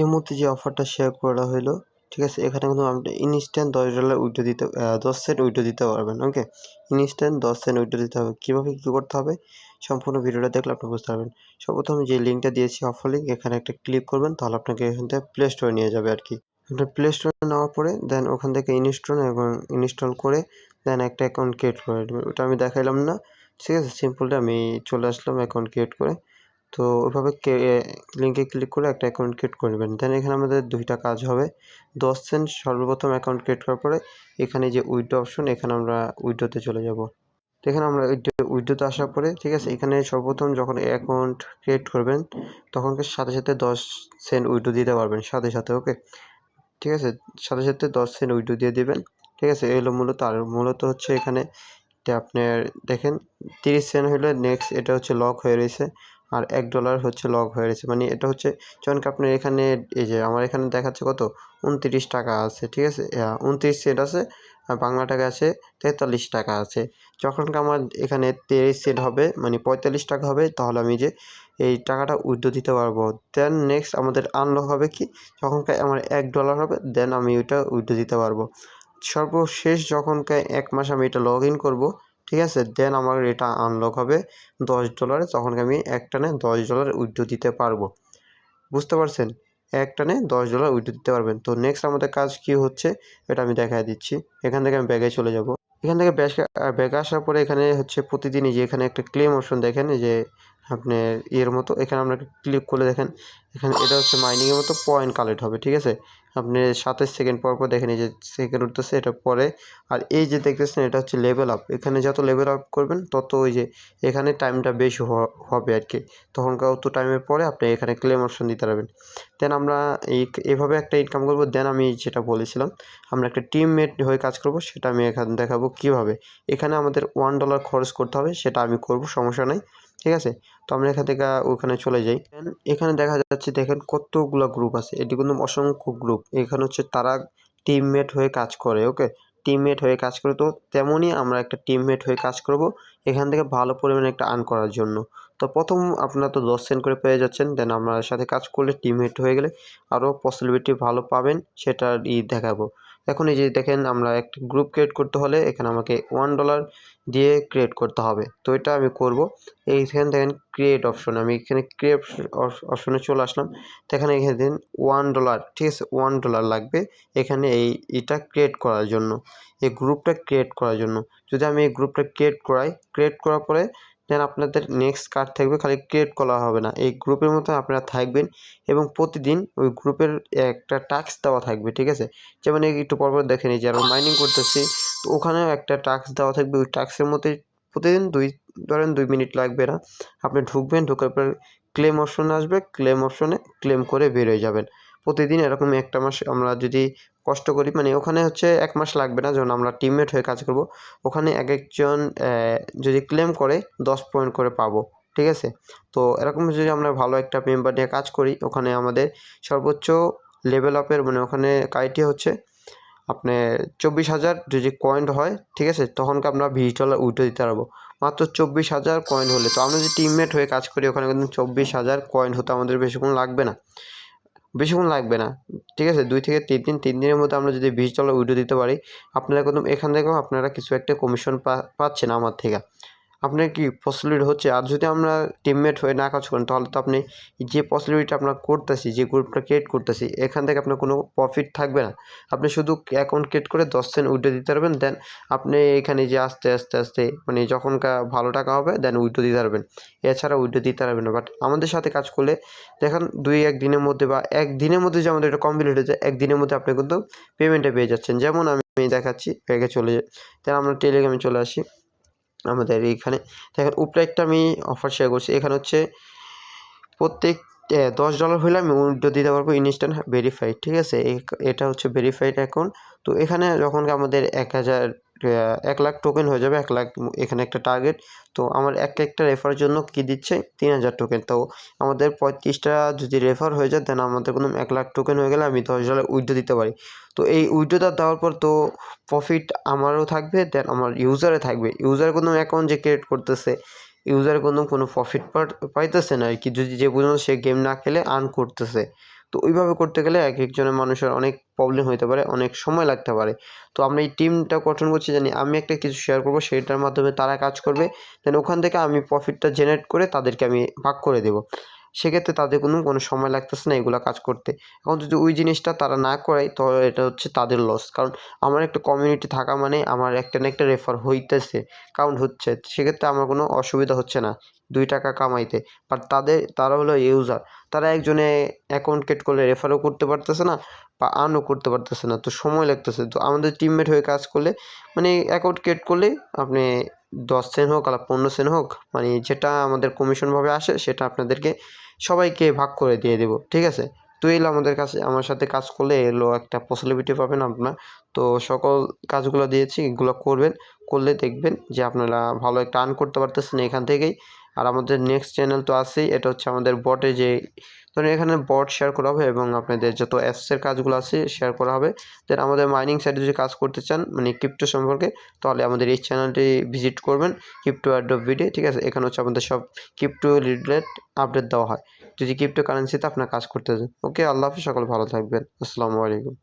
এই মুহূর্তে যে অফারটা শেয়ার করা হলো ঠিক আছে? এখানে কিন্তু আপনি ইনস্ট্যান্ট দশ ডলার উইড্রো দিতে দশ সেন্ট উইড্রো দিতে পারবেন ওকে ইনস্ট্যান্ট দশ সেন্ট উইড্রো দিতে হবে। কীভাবে কী করতে হবে? সম্পূর্ণ ভিডিওটা দেখলে আপনি বুঝতে পারবেন। সর্বপ্রথম যে লিঙ্কটা দিয়েছি অফার লিঙ্ক এখানে একটা ক্লিক করবেন, তাহলে আপনাকে এখান থেকে প্লে স্টোরে নিয়ে যাবে আর কি আপনার প্লে স্টোরে নেওয়ার পরে দেন ওখান থেকে ইনস্টল এবং ইনস্টল করে দেন একটা অ্যাকাউন্ট ক্রিয়েট করে দেবেন ওটা আমি দেখাইলাম না, ঠিক আছে? সিম্পলটা আমি চলে আসলাম অ্যাকাউন্ট ক্রিয়েট করে। তো ওইভাবে লিঙ্কে ক্লিক করে একটা অ্যাকাউন্ট ক্রিয়েট করে নেবেন। দেন এখানে আমাদের দুইটা কাজ হবে। দশ সেন্ট সর্বপ্রথম অ্যাকাউন্ট ক্রিয়েট করার পরে এখানে যে উইড্রো অপশন এখানে আমরা উইডোতে চলে যাব। তো এখানে আমরা উইড্রোতে আসার পরে, ঠিক আছে, এখানে সর্বপ্রথম যখন অ্যাকাউন্ট ক্রিয়েট করবেন, তখন সাথে সাথে দশ সেন্ট উইডো দিতে পারবেন, সাথে সাথে ওকে ঠিক আছে, সাথে সাথে দশ সেন্ট উইডো দিয়ে দিবেন। ঠিক আছে, এই হলো মূলত, আর মূলত হচ্ছে এখানে আপনার, দেখেন, তিরিশ সেন্ট হলে নেক্সট এটা হচ্ছে লক হয়ে রয়েছে। আর এক ডলার হচ্ছে লক হয়ে রয়েছে মানে এটা হচ্ছে যখন আপনার এখানে, এই যে আমার এখানে দেখাচ্ছে কত? উনত্রিশ টাকা আছে, ঠিক আছে? উনত্রিশ সেট আছে, আর বাংলা টাকা আছে তেতাল্লিশ টাকা আছে। যখন আমার এখানে তিরিশ সেট হবে মানে পঁয়তাল্লিশ টাকা হবে, তাহলে আমি যে এই টাকাটা উইথড্র দিতে পারব। দেন নেক্সট আমাদের আনলক হবে কি? যখনকার আমার এক ডলার হবে দেন আমি ওইটা উইথড্র দিতে পারব। সর্বশেষ যখনকার এক মাস আমি এটা লগ ইন করব ঠিক আছে? দেন আমার এটা আনলক হবে দশ ডলারে তখন আমি এক টানে দশ ডলার উইথড্র দিতে পারব। বুঝতে পারছেন? এক টানে দশ ডলার উইথড্র দিতে পারবেন। তো নেক্সট আমাদের কাজ কি হচ্ছে? এটা আমি দেখাই দিচ্ছি। এখান থেকে আমি ব্যাগে চলে যাব। এখান থেকে ব্যাগে আসার পরে এখানে হচ্ছে প্রতিদিনই যে এখানে একটা ক্লেম অপশন দেখেন যে আপনার ইয়ের মতো। এখানে আমরা ক্লিক করলে দেখেন, এখানে এটা হচ্ছে মাইনিংয়ের মতো পয়েন্ট কালেক্ট হবে, ঠিক আছে? আপনি সাতাশ সেকেন্ড পর পর দেখেন এই যে সেকেন্ড উঠতেছে, এটা পরে। আর এই যে দেখতেছেন, এটা হচ্ছে লেভেল আপ এখানে যত লেভেল আপ করবেন, তত ওই যে এখানে টাইমটা বেশি হবে আর কি তখনকার অত টাইমের পরে আপনি এখানে ক্লেম অপশন দিতে পারবেন। দেন আমরা এই এভাবে একটা ইনকাম করব। দেন আমি যেটা বলেছিলাম, আমরা একটা টিম মেট হয়ে কাজ করব, সেটা আমি এখানে দেখাবো কীভাবে। এখানে আমাদের ওয়ান ডলার খরচ করতে হবে, সেটা আমি করব, সমস্যা নাই। ঠিক আছে? তো আমরা এখান থেকে ওখানে চলে যাই। এখানে দেখা যাচ্ছে দেখেন কতগুলো গ্রুপ আছে। এটি কিন্তু অসংখ্য গ্রুপ এখানে হচ্ছে তারা টিমমেট হয়ে কাজ করে ওকে টিমমেট হয়ে কাজ করে। তো তেমনই আমরা একটা টিমমেট হয়ে কাজ করব এখান থেকে ভালো পরিমাণে একটা আর্ন করার জন্য। তো প্রথম আপনারা তো দশ সেন্ট করে পেয়ে যাচ্ছেন। দেন আমরা সাথে কাজ করলে টিমমেট হয়ে গেলে আরও পসিবিলিটি ভালো পাবেন সেটা ই দেখাবো। এখন এই যে দেখেন আমরা একটা গ্রুপ ক্রিয়েট করতে হলে এখানে আমাকে ওয়ান ডলার দিয়ে ক্রিয়েট করতে হবে। তো এটা আমি করব। এইখানে দেখেন ক্রিয়েট অপশন আমি এখানে ক্রিয়েট অপশনে চলে আসলাম। তো এখানে এখানে দিন ওয়ান ডলার ঠিক আছে? ওয়ান ডলার লাগবে এখানে এই, এটা ক্রিয়েট করার জন্য। এই গ্রুপটা ক্রিয়েট করার জন্য। যদি আমি এই গ্রুপটা ক্রিয়েট করাই ক্রিয়েট করার পরে দেন আপনাদের নেক্সট কার্ড থাকবে খালি ক্রিয়েট করা হবে না। এই গ্রুপের মতো আপনারা থাকবেন এবং প্রতিদিন ওই গ্রুপের একটা টাস্ক দেওয়া থাকবে, ঠিক আছে? যেমন একটু পরপর দেখে নিই, যে আরও মাইনিং করতেছি, তো ওখানেও একটা টাস্ক দেওয়া থাকবে। ওই টাস্কের মধ্যে প্রতিদিন দুই, ধরেন দুই মিনিট লাগবে না। আপনি ঢুকবেন, ঢোকার পর ক্লেম অপশন আসবে ক্লেম অপশনে ক্লেম করে বেরোয় যাবেন। প্রতিদিন এরকম একটা মাস আমরা যদি কষ্ট করি মানে ওখানে হচ্ছে এক মাস লাগবে না, যখন আমরা টিমমেট হয়ে কাজ করব, ওখানে এক একজন যদি ক্লেম করে, দশ পয়েন্ট করে পাবো, ঠিক আছে? তো এরকম যদি আমরা ভালো একটা মেম্বার নিয়ে কাজ করি, ওখানে আমাদের সর্বোচ্চ লেভেল আপের মানে ওখানে কাইটি হচ্ছে আপনি চব্বিশ হাজার যদি কয়েন হয়, ঠিক আছে তখনকে আমরা ডলার উঠে দিতে পারব? মাত্র চব্বিশ হাজার কয়েন হলে, তো আমরা যদি টিমমেট হয়ে কাজ করি, ওখানে কিন্তু চব্বিশ হাজার কয়েন হতে আমাদের বেশিক্ষণ লাগবে না। বেশিক্ষণ লাগবে না। ঠিক আছে? দুই থেকে তিন দিন, তিন দিনের মধ্যে আমরা যদি বিশ ডলার উইডো দিতে পারি, আপনারা কিন্তু এখান থেকেও আপনারা কিছু একটা কমিশন পাচ্ছেন আমার থেকে। আপনার কি পসিবিলিটি হচ্ছে? আর যদি আমরা টিমমেট হয়ে না কাজ করেন, তাহলে তো আপনি যে পসিবিলিটি আপনার করতেছি, যে গ্রুপটা ক্রিয়েট করতেছি, এখান থেকে আপনার কোনো প্রফিট থাকবে না। আপনি শুধু অ্যাকাউন্ট ক্রিয়েট করে দশ সেন্ট উইড্রো দিতে পারবেন দেন আপনি এখানে যে আস্তে আস্তে আস্তে মানে যখনকার ভালো টাকা হবে দেন উইড্রো দিতে পারবেন। এছাড়া উইড্রো দিতে পারবেন না বাট আমাদের সাথে কাজ করলে, দেখেন দুই, এক দিনের মধ্যে বা এক দিনের মধ্যে যে আমাদের এটা কমপ্লিট হয়ে যায় একদিনের মধ্যে আপনি কিন্তু পেমেন্টটা পেয়ে যাচ্ছেন। যেমন আমি দেখাচ্ছি ব্যাগে চলে যায় দেন আমরা টেলিগ্রামে চলে আসি। আমাদের এইখানে। দেখেন, উপরে একটা আমি অফার শেয়ার করছি। এখানে হচ্ছে প্রত্যেক দশ ডলার হলে আমি উইড্রো দিতে পারব ইনস্ট্যান্ট ভেরিফাইড ঠিক আছে? এটা হচ্ছে ভেরিফাইড অ্যাকাউন্ট তো এখানে যখন আমাদের এক হাজার এক লাখ টোকেন হয়ে যাবে, এক লাখ এখানে একটা টার্গেট তো আমার এক একটা রেফারের জন্য কি দিচ্ছে? তিন হাজার টোকেন তো আমাদের পঁয়ত্রিশটা যদি রেফার হয়ে যায় দেন আমাদের কোনো এক লাখ টোকেন হয়ে গেলে আমি দশ ডলার উইড্রো দিতে পারি। তো এই উইড্রোটা দেওয়ার পর তো প্রফিট আমারও থাকবে দেন আমার ইউজারে থাকবে। ইউজার কোনো অ্যাকাউন্ট যে ক্রিয়েট করতেছে ইউজার কোনো কোনো প্রফিট পাইতেছে না আর কি। যদি যে পর্যন্ত সে গেম না খেলে আর্ন করতেছে। তো ওইভাবে করতে গেলে এক একজনের মানুষের অনেক প্রবলেম হইতে পারে, অনেক সময় লাগতে পারে। তো আমরা এই টিমটা গঠন করছি জানি, আমি একটা কিছু শেয়ার করব, সেটার মাধ্যমে তারা কাজ করবে দেন ওখান থেকে আমি প্রফিটটা জেনারেট করে তাদেরকে আমি ভাগ করে দেবো। সেক্ষেত্রে তাদের কোনো কোনো সময় লাগতেছে না এগুলো কাজ করতে। এখন যদি ওই জিনিসটা তারা না করে, তো এটা হচ্ছে তাদের লস কারণ আমার একটা কমিউনিটি থাকা মানে আমার একটা না একটা রেফার হইতেছে কাউন্ট হচ্ছে। সেক্ষেত্রে আমার কোনো অসুবিধা হচ্ছে না দুই টাকা কামাইতে। বাট তাদের, তারা হলো ইউজার তারা একজনে অ্যাকাউন্ট ক্রিয়েট করলে রেফারও করতে পারতেছে না বা আর্নও করতে পারতেছে না। তো সময় লাগতেছে। তো আমাদের টিমমেট হয়ে কাজ করলে মানে অ্যাকাউন্ট ক্রিয়েট করলে আপনি দশ সেন্ট হোক আর পনেরো সেন হোক মানে যেটা আমাদের কমিশনভাবে আসে, সেটা আপনাদেরকে সবাইকে ভাগ করে দিয়ে দেবো, ঠিক আছে? তো এলো আমাদের কাছে, আমার সাথে কাজ করলে এলো একটা পসিবিলিটি পাবেন আপনার। তো সকল কাজগুলো দিয়েছি, এগুলো করবেন, করলে দেখবেন যে আপনারা ভালো একটা আর্ন করতে পারতেছেন এখান থেকেই। আর আমাদের নেক্সট চ্যানেল তো আছেই, এটা হচ্ছে আমাদের বটে যে, ধরুন এখানে বট শেয়ার করা হবে এবং আপনাদের যত অ্যাপসের কাজগুলো আছে শেয়ার করা হবে। দেন আমাদের মাইনিং সাইডে যদি কাজ করতে চান মানে ক্রিপ্টো সম্পর্কে, তাহলে আমাদের এই চ্যানেলটি ভিজিট করবেন ক্রিপ্টো অ্যাডব ভিডিও ঠিক আছে? এখানে হচ্ছে আমাদের সব ক্রিপ্টো রিলেটেড আপডেট দেওয়া হয়। যদি ক্রিপ্টো কারেন্সিতে আপনার কাজ করতে চান ওকে আল্লাহ হাফিজ, সকল ভালো থাকবেন। আসসালামু আলাইকুম।